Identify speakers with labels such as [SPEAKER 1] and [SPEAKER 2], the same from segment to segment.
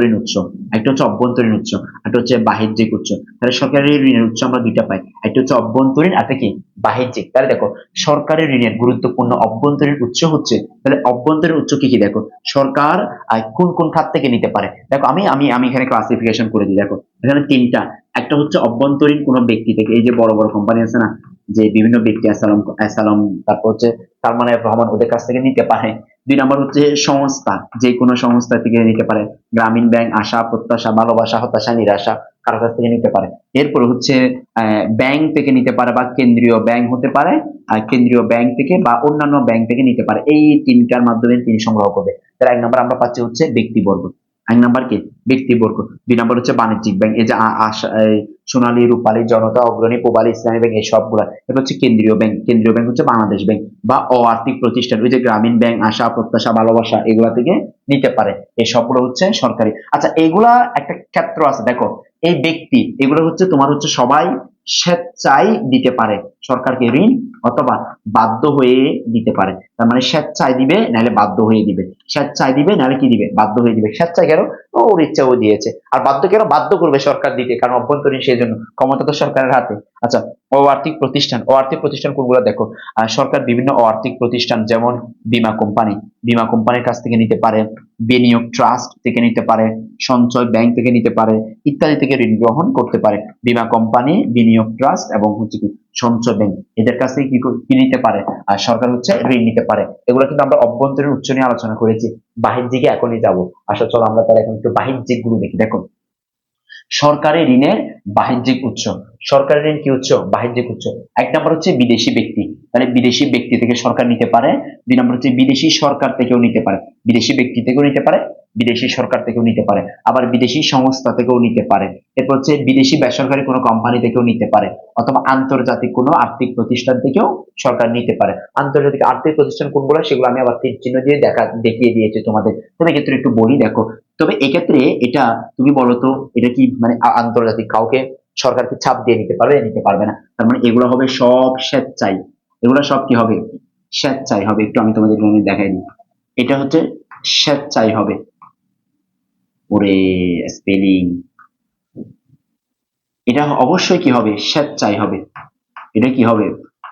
[SPEAKER 1] আভ্যন্তরীণ উৎস। একটা হচ্ছে অভ্যন্তরীণ উৎস, একটা হচ্ছে বাহ্যিক উৎস। তাহলে সরকারি ঋণের উৎস আমরা দুইটা পাই। একটা হচ্ছে অভ্যন্তরীণ একটা কি? বাহ্যিক। তাহলে দেখো, সরকারি ঋণের গুরুত্বপূর্ণ অভ্যন্তরীণ উৎস হচ্ছে, তাহলে অভ্যন্তরীণ উৎস কি কি? দেখো, সরকার কোন কোন খাত থেকে নিতে পারে? দেখো, আমি আমি আমি এখানে ক্লাসিফিকেশন করে দিই। দেখো, এখানে তিনটা। একটা হচ্ছে অভ্যন্তরীণ কোনো ব্যক্তি থেকে, এই যে বড় বড় কোম্পানি আছে না, যে বিভিন্ন ব্যক্তি অ্যাসালম অ্যাসালম তারপর হচ্ছে তার মানে রহমান ওদের কাছ থেকে নিতে পারে। দুই নম্বর হচ্ছে সংস্থা, যে কোনো সংস্থা থেকে নিতে পারে। গ্রামীণ ব্যাংক আশা, প্রত্যাশা, ভালোবাসা, হতাশা, নিরাশা কারও কাছ থেকে নিতে পারে। এরপর হচ্ছে ব্যাংক থেকে নিতে পারে বা কেন্দ্রীয় ব্যাংক হতে পারে কেন্দ্রীয় ব্যাংক থেকে বা অন্যান্য ব্যাংক থেকে নিতে পারে। এই তিনটার মাধ্যমে তিনি সংগ্রহ করবে। তার এক নম্বর আমরা পাচ্ছি হচ্ছে ব্যক্তিবর্গ। এক নাম্বার কি? ব্যক্তিবর্গ দুই নম্বর হচ্ছে বাণিজ্যিক ব্যাংক। এই যে সোনালী, রূপালী, জনতা, অগ্রণী, প্রবালী, ইসলামী ব্যাংক, এই সবগুলা। এটা হচ্ছে কেন্দ্রীয় ব্যাংক। কেন্দ্রীয় ব্যাংক হচ্ছে বাংলাদেশ ব্যাংক বা অ আর্থিক প্রতিষ্ঠান। ওই যে গ্রামীণ ব্যাংক, আশা, প্রত্যাশা, ভালোবাসা, এগুলা থেকে নিতে পারে। এই সবগুলো হচ্ছে সরকারি। আচ্ছা এগুলা একটা ক্ষেত্র আছে। দেখো, এই ব্যক্তি, এগুলো হচ্ছে তোমার হচ্ছে সবাই স্বেচ্ছায় দিতে পারে। সরকারকে ঋণ অথবা বাধ্য হয়ে দিতে পারে। তার মানে স্বেচ্ছায় দিবে, নাহলে বাধ্য হয়ে দিবে। স্বেচ্ছায় দিবে, নাহলে কি দিবে? বাধ্য হয়ে দিবে। স্বেচ্ছায় কেন? ওর ইচ্ছা ও দিয়েছে। আর বাধ্য কেন? বাধ্য করবে সরকার দিতে, কারণ অভ্যন্তরীণ সেই জন্য। ক্ষমতা তো সরকারের হাতে। আচ্ছা অআর্থিক প্রতিষ্ঠান। অআর্থিক প্রতিষ্ঠান কোনগুলো দেখো? সরকার বিভিন্ন অআর্থিক প্রতিষ্ঠান, যেমন বীমা কোম্পানি। বীমা কোম্পানির কাছ থেকে নিতে পারে। বিনিয়োগ ট্রাস্ট থেকে নিতে পারে। সঞ্চয় ব্যাংক থেকে নিতে পারে। ইত্যাদি থেকে ঋণ গ্রহণ করতে পারে। বীমা কোম্পানি, বিনিয়োগ ট্রাস্ট এবং হচ্ছে কি সঞ্চয় ব্যাংক এদের কাছ থেকে কি নিতে পারে? আর সরকার হচ্ছে ঋণ নিতে পারে। এগুলো কিন্তু আমরা অভ্যন্তরীণ উচ্চ নিয়ে আলোচনা করেছি। বাহির দিকে এখনই যাব। আসলে চলো আমরা তাহলে এখন একটু বাহির দিকগুলো দেখি। দেখো, সরকারি ঋণের বাহ্যিক উৎস। সরকারি ঋণ কি উৎস? বাহ্যিক উৎস। এক নম্বর হচ্ছে বিদেশি ব্যক্তি। মানে বিদেশি ব্যক্তি থেকে সরকার নিতে পারে। দুই নম্বর হচ্ছে বিদেশি সরকার থেকেও নিতে পারে। বিদেশি ব্যক্তি থেকেও নিতে পারে, বিদেশি সরকার থেকেও নিতে পারে। আবার বিদেশি সংস্থা থেকেও নিতে পারে। এরপর হচ্ছে বিদেশি বেসরকারি কোনো কোম্পানি থেকেও নিতে পারে। অথবা আন্তর্জাতিক কোনো আর্থিক প্রতিষ্ঠান থেকেও সরকার নিতে পারে। আন্তর্জাতিক আর্থিক প্রতিষ্ঠান কোনগুলো, সেগুলো আমি আবার তীর চিহ্ন দিয়ে দেখা, দেখিয়ে দিয়েছি তোমাদের। তবে ক্ষেত্রে একটু বলি, দেখো। তবে এক্ষেত্রে এটা তুমি বলো তো, এটা কি মানে আন্তর্জাতিক কাউকে সরকারকে ছাপ দিয়ে নিতে পারবে? নিতে পারবে না। তার মানে এগুলো হবে সব স্বেচ্ছাই এগুলো সব কি হবে? স্বেচ্ছাই হবে। একটু আমি তোমাদের এখানে দেখাই দিই। এটা হচ্ছে স্বেচ্ছাই হবে। ওরে স্পেলিং এটা অবশ্যই কি হবে? স্বেচ্ছাই হবে। এটা কি হবে?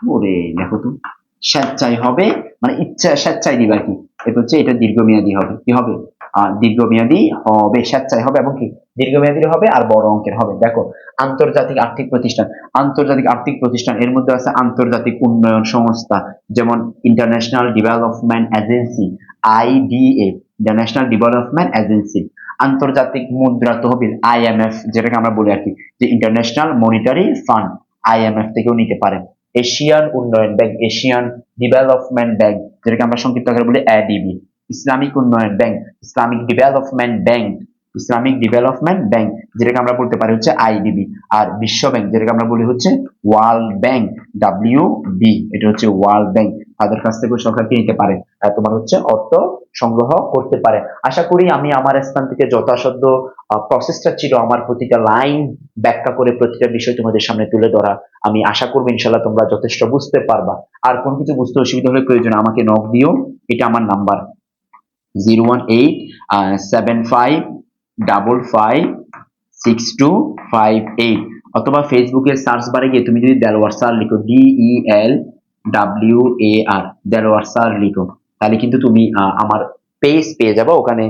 [SPEAKER 1] ওরে, দেখো তো। স্বেচ্ছাই হবে মানে ইচ্ছা স্বেচ্ছাই দিবে কি। এটা হচ্ছে, এটা দীর্ঘমেয়াদী হবে। কি হবে? দীর্ঘমেয়াদী হবে, স্বেচ্ছায় হবে এবং কি দীর্ঘমেয়াদী হবে আর বড় অঙ্কের হবে। দেখো, আন্তর্জাতিক আর্থিক প্রতিষ্ঠান, আন্তর্জাতিক আর্থিক প্রতিষ্ঠান, এর মধ্যে আছে আন্তর্জাতিক উন্নয়ন সংস্থা, যেমন international development agency IDA international development agency আন্তর্জাতিক মুদ্রা তহবিল আইএমএফ যেটাকে আমরা বলি আর কি, যে ইন্টারন্যাশনাল মনিটারি ফান্ড আইএমএফ থেকেও নিতে পারেন এশিয়ান উন্নয়ন ব্যাংক, এশিয়ান ডেভেলপমেন্ট ব্যাংক, যেটাকে আমরা সংক্ষিপ্ত আকারে বলি এডিবি ইসলামিক উন্নয়ন bank, Islamic development bank, Islamic development bank, যেটাকে আমরা বলতে পারি হচ্ছে আইডিবি আর বিশ্ব ব্যাংক, যেটাকে আমরা বলি হচ্ছে ওয়ার্ল্ড ব্যাংক ডাব্লিউ বি এটা হচ্ছে ওয়ার্ল্ড ব্যাংক। তাদের কাছ থেকে সরকারকে নিতে পারে? তোমার হচ্ছে অর্থ সংগ্রহ করতে পারে। আশা করি আমি আমার স্থান থেকে যথাসাধ্য প্রসেসটা ছিল আমার প্রতিটা লাইন ব্যাখ্যা করে প্রতিটা বিষয় তোমাদের সামনে তুলে ধরা। আমি আশা করব ইনশাল্লাহ তোমরা যথেষ্ট বুঝতে পারবা। আর কোন কিছু বুঝতে অসুবিধা হলে প্রয়োজন আমাকে নক দিও। এটা আমার number zero one eight seven five double five six two five eight অথবা ফেসবুকের সার্চ বারে গিয়ে তুমি যদি দেলওয়ার সার লিখো D E L W A R Delwar sir লিখো, তাহলে কিন্তু তুমি আমার পেজ পেয়ে যাব ওখানে